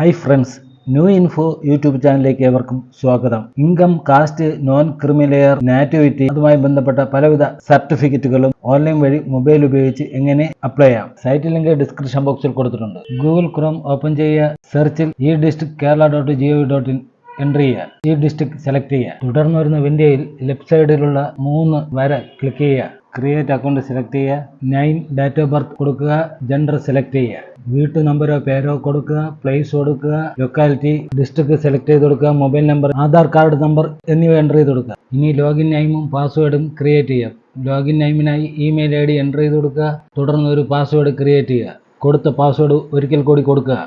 Hi friends new info YouTube ചാനലിലേക്ക് ഏവർക്കും സ്വാഗതം. Income caste non creamy layer nativity അതുമായി ബന്ധപ്പെട്ട പലവിധ സർട്ടിഫിക്കറ്റുകളും ഓൺലൈൻ വഴി മൊബൈൽ ഉപയോഗിച്ച് എങ്ങനെ അപ്ലൈ ചെയ്യാം. സൈറ്റ് ലിങ്ക് ഡിസ്ക്രിപ്ഷൻ ബോക്സിൽ കൊടുത്തിട്ടുണ്ട്. ഗൂഗിൾ ക്രോം ഓപ്പൺ ചെയ്യുക. സെർച്ചിൽ e district Kerala dot G O dot in enter ചെയ്യുക. ഈ ഡിസ്ട്രിക്ട് സെലക്ട് ചെയ്യുക. തുടർന്ന് വരുന്ന വിൻഡോയിൽ ലെഫ്റ്റ് സൈഡിലുള്ള മൂന്ന് വര ക്ലിക്ക് ചെയ്യുക. ക്രിയേറ്റ് അക്കൗണ്ട് സെലക്ട് ചെയ്യുക. നൈൻ ഡേറ്റ് ഓഫ് ബർത്ത് കൊടുക്കുക. ജെൻഡർ സെലക്ട് ചെയ്യുക. വീട്ടു നമ്പരോ പേരോ കൊടുക്കുക പ്ലേസ് കൊടുക്കുക ലൊക്കാലിറ്റി ഡിസ്ട്രിക്ട് സെലക്ട് ചെയ്ത് കൊടുക്കുക mobile number Aadhaar card number എന്നിവ എന്റർ ചെയ്ത് കൊടുക്കുക. ഇനി ലോഗിൻ നെയിമും പാസ്വേഡും ക്രിയേറ്റ് ചെയ്യുക. ലോഗിൻ നെയിമിനായി ഇമെയിൽ ഐ ഡി എന്റർ ചെയ്ത് കൊടുക്കുക. തുടർന്ന് ഒരു പാസ്വേഡ് ക്രിയേറ്റ് ചെയ്യുക. കൊടുത്ത പാസ്വേഡ് ഒരിക്കൽ കൂടി കൊടുക്കുക.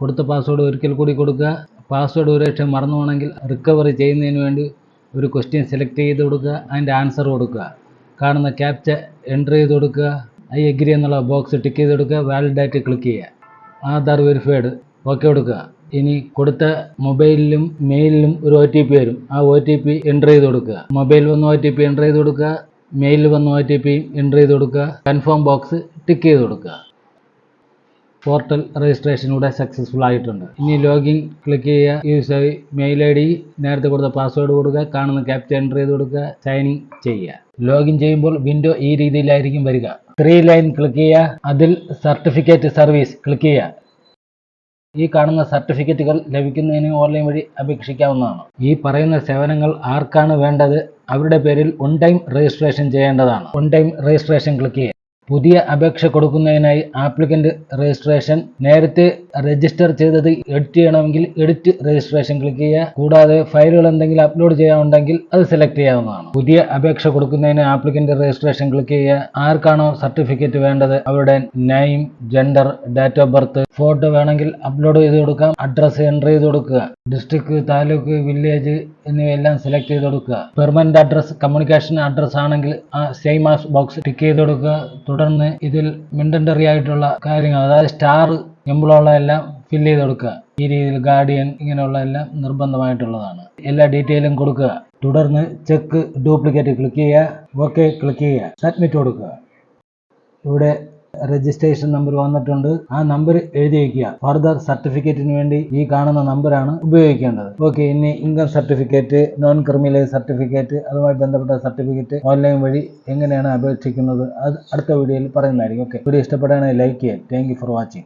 കൊടുത്ത പാസ്വേഡ് ഒരിക്കൽ കൂടി കൊടുക്കുക. പാസ്വേഡ് ഒരു പക്ഷേ മറന്നു പോകണമെങ്കിൽ റിക്കവറി ചെയ്യുന്നതിന് വേണ്ടി ഒരു ക്വസ്റ്റ്യൻ സെലക്ട് ചെയ്ത് കൊടുക്കുക. അതിന്റെ ആൻസർ കൊടുക്കുക. കാണുന്ന ക്യാപ്ച എന്റർ ചെയ്ത് കൊടുക്കുക. ഐ എഗ്രി എന്നുള്ള ബോക്സ് ടിക്ക് ചെയ്ത് കൊടുക്കുക വാലിഡായിട്ട് ക്ലിക്ക് ചെയ്യുക. ആധാർ വെരിഫൈഡ് ഓക്കെ കൊടുക്കുക. ഇനി കൊടുത്ത മൊബൈലിലും മെയിലിലും ഒരു ഒ ടി പി വരും. ആ ഒ ടി പി എന്റർ ചെയ്ത് കൊടുക്കുക. മൊബൈൽ വന്ന് ഒ ടി പി എന്റർ ചെയ്ത് കൊടുക്കുക. മെയിലിൽ വന്ന് ഒ ടി പി എന്റർ ചെയ്ത് കൊടുക്കുക. കൺഫേം ബോക്സ് ടിക്ക് ചെയ്ത് കൊടുക്കുക. പോർട്ടൽ രജിസ്ട്രേഷനിലൂടെ സക്സസ്ഫുൾ ആയിട്ടുണ്ട്. ഇനി ലോഗിൻ ക്ലിക്ക് ചെയ്യുക. യൂസ് മെയിൽ ഐ ഡി നേരത്തെ കൊടുത്ത പാസ്വേഡ് കൊടുക്കുക. കാണുന്ന ക്യാപ്ച എന്റർ ചെയ്ത് കൊടുക്കുക. സൈനിൻ ചെയ്യുക. ലോഗിൻ ചെയ്യുമ്പോൾ വിൻഡോ ഈ രീതിയിലായിരിക്കും വരിക. ത്രീ ലൈൻ ക്ലിക്ക് ചെയ്യുക. അതിൽ സർട്ടിഫിക്കറ്റ് സർവീസ് ക്ലിക്ക് ചെയ്യുക. ഈ കാണുന്ന സർട്ടിഫിക്കറ്റുകൾ ലഭിക്കുന്നതിന് ഓൺലൈൻ വഴി അപേക്ഷിക്കാവുന്നതാണ്. ഈ പറയുന്ന സേവനങ്ങൾ ആർക്കാണ് വേണ്ടത്? അവരുടെ പേരിൽ ഒൺ ടൈം രജിസ്ട്രേഷൻ ചെയ്യേണ്ടതാണ്. ഒൺ ടൈം രജിസ്ട്രേഷൻ ക്ലിക്ക് ചെയ്യുക. പുതിയ അപേക്ഷ കൊടുക്കുന്നതിനായി ആപ്ലിക്കന്റ് രജിസ്ട്രേഷൻ നേരത്തെ രജിസ്റ്റർ ചെയ്തത് എഡിറ്റ് ചെയ്യണമെങ്കിൽ എഡിറ്റ് രജിസ്ട്രേഷൻ ക്ലിക്ക് ചെയ്യുക. കൂടാതെ ഫയലുകൾ എന്തെങ്കിലും അപ്ലോഡ് ചെയ്യാനുണ്ടെങ്കിൽ അത് സെലക്ട് ചെയ്യാവുന്നതാണ്. പുതിയ അപേക്ഷ കൊടുക്കുന്നതിന് ആപ്ലിക്കന്റ് രജിസ്ട്രേഷൻ ക്ലിക്ക് ചെയ്യുക. ആർക്കാണോ സർട്ടിഫിക്കറ്റ് വേണ്ടത്? അവരുടെ name gender date of birth photo വേണമെങ്കിൽ അപ്ലോഡ് ചെയ്ത് കൊടുക്കാം. അഡ്രസ്സ് എന്റർ ചെയ്ത് കൊടുക്കുക. ഡിസ്ട്രിക്ട് താലൂക്ക് വില്ലേജ് എന്നിവയെല്ലാം സെലക്ട് ചെയ്ത് കൊടുക്കുക. പെർമനന്റ് അഡ്രസ് കമ്മ്യൂണിക്കേഷൻ അഡ്രസ് ആണെങ്കിൽ ആ സെയിം ആസ് ബോക്സ് ടിക്ക് ചെയ്ത് കൊടുക്കുക. തുടർന്ന് ഇതിൽ മിണ്ടൻഡറി ആയിട്ടുള്ള കാര്യങ്ങൾ അതായത് സ്റ്റാർ എംബ്ലുള്ള എല്ലാം ഫില്ല് ചെയ്ത് കൊടുക്കുക. ഈ രീതിയിൽ ഗാർഡിയൻ ഇങ്ങനെയുള്ള എല്ലാം നിർബന്ധമായിട്ടുള്ളതാണ്. എല്ലാ ഡീറ്റെയിലും കൊടുക്കുക. തുടർന്ന് ചെക്ക് ഡ്യൂപ്ലിക്കേറ്റ് ക്ലിക്ക് ചെയ്യുക. ഓക്കെ ക്ലിക്ക് ചെയ്യുക. സബ്മിറ്റ് കൊടുക്കുക. ഇവിടെ രജിസ്ട്രേഷൻ നമ്പർ വന്നിട്ടുണ്ട്. ആ നമ്പർ എഴുതി വയ്ക്കുക. ഫർദർ സർട്ടിഫിക്കറ്റിന് വേണ്ടി ഈ കാണുന്ന നമ്പറാണ് ഉപയോഗിക്കേണ്ടത്. ഓക്കെ ഇനി income certificate non criminal certificate അതുമായി ബന്ധപ്പെട്ട സർട്ടിഫിക്കറ്റ് ഓൺലൈൻ വഴി എങ്ങനെയാണ് അപേക്ഷിക്കുന്നത്? അത് അടുത്ത വീഡിയോയിൽ പറയുന്നതായിരിക്കും. ഓക്കെ വീഡിയോ ഇഷ്ടപ്പെടുകയാണെങ്കിൽ ലൈക്ക് ചെയ്യുക. Thank for watching